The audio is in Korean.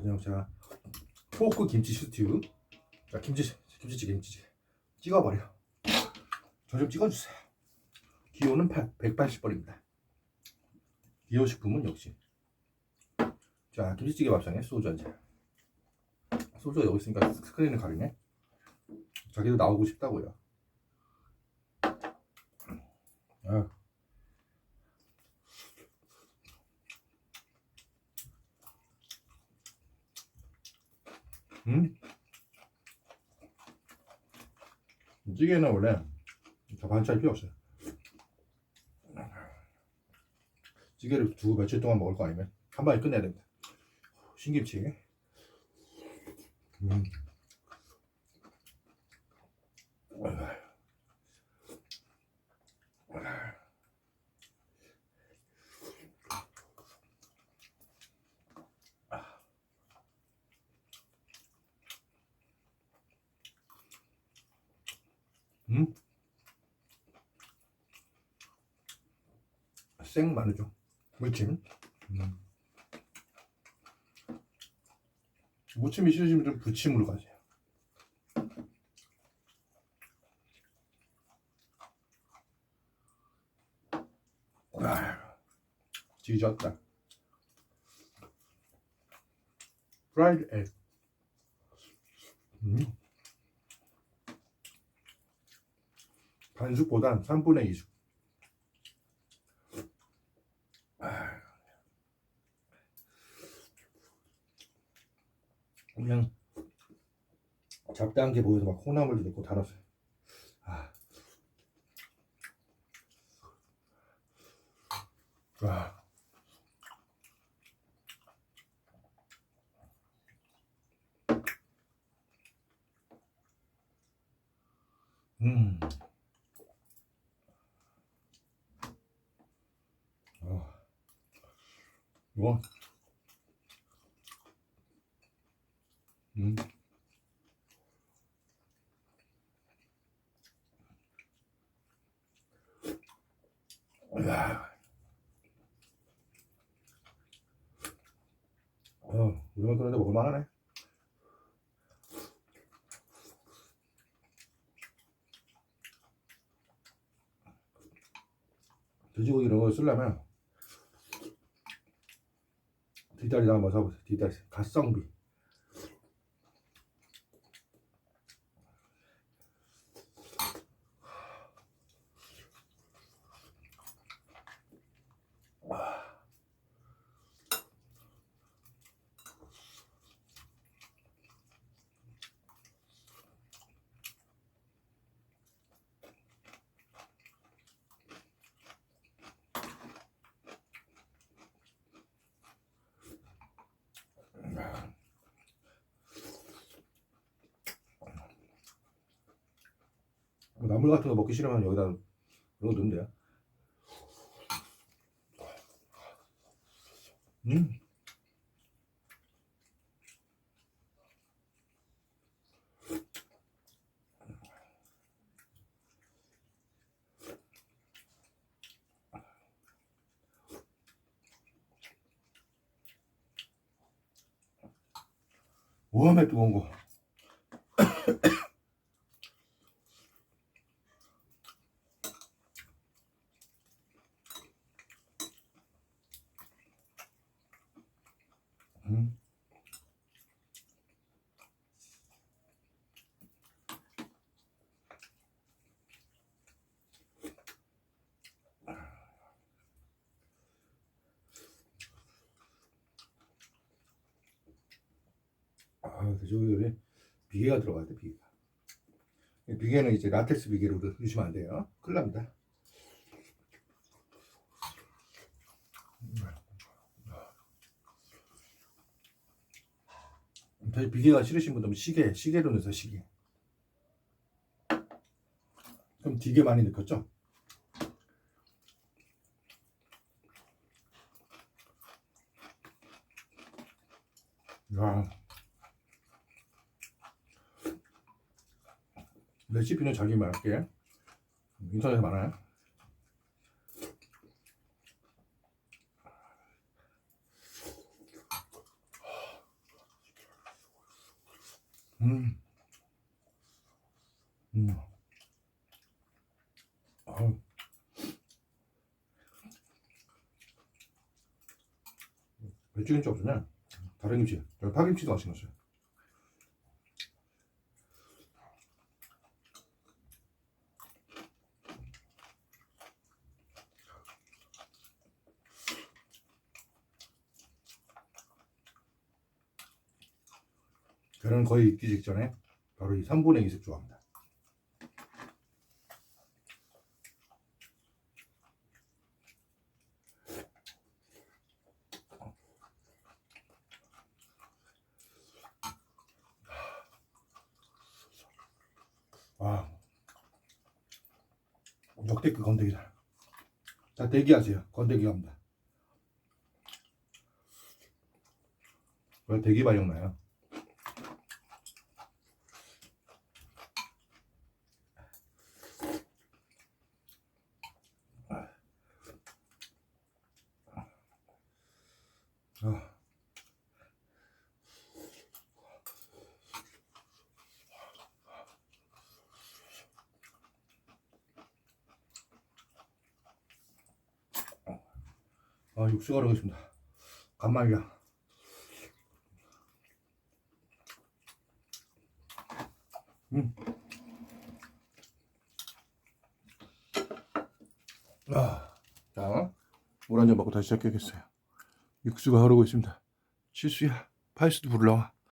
그냥 제가 포크 김치 스튜 자 김치 김치찌개 김치찌개. 찍어버려. 저 좀 찍어주세요. 기호는 180번입니다. 기호 식품은 역시. 자 김치찌개 밥상에 소주 한잔. 소주가 여기 있으니까 스크린을 가리네. 자기도 나오고 싶다고요. 아. 음? 찌개는 원래 저 반찬 필요 없어요. 찌개를 두고 며칠 동안 먹을 거 아니면 한 방에 끝내야 됩니다. 신김치. 음. 음? 생 마늘종 무침 음. 무침이 싫으시면 좀 부침으로 가세요 아휴, 지졌다 프라이드 egg 음. 반숙보단 3분의 2숙. 그냥 잡다한 게 보여서 막 콩나물도 넣고 달았어요. 아. 와. 음. 어. 이거. 음. 야. 어, 우리만 그런데 먹을만하네. 돼지고기 이런 거 쓰려면 뒷다리다 한번 사보세요. 뒷다리 갓성비. 나물 같은 거 먹기 싫으면 여기다 이거 넣으면 돼요. 음. 워메 뜨거운 거. 아, 돼지고기 비계가 들어가야 돼, 비계가. 비계는 이제 라텍스 비계로 넣으시면 안 돼요. 큰일 납니다. 별 비계가 싫으신 분들은 시계, 시계로 넣어서 시계. 그럼 되게 많이 넣겠죠? 야. 레시피는 자기 말할게. 인터넷에 많아요. 음. 음. 아우. 배추김치 없으냐? 다른 김치. 저는 파김치도 맛있었어요 저는 거의 익기 직전에 바로 이 3분의 2색 좋아합니다. 와 역대급 건더기다. 자 대기하세요. 건더기 갑니다. 왜 대기 반영 나요? 아. 아, 육수가 흐르겠습니다. 간만이야. 음. 아, 자, 물한잔 먹고 다시 시작하겠어요. 육수가 흐르고 있습니다. 실수야, 파이스도 불러와.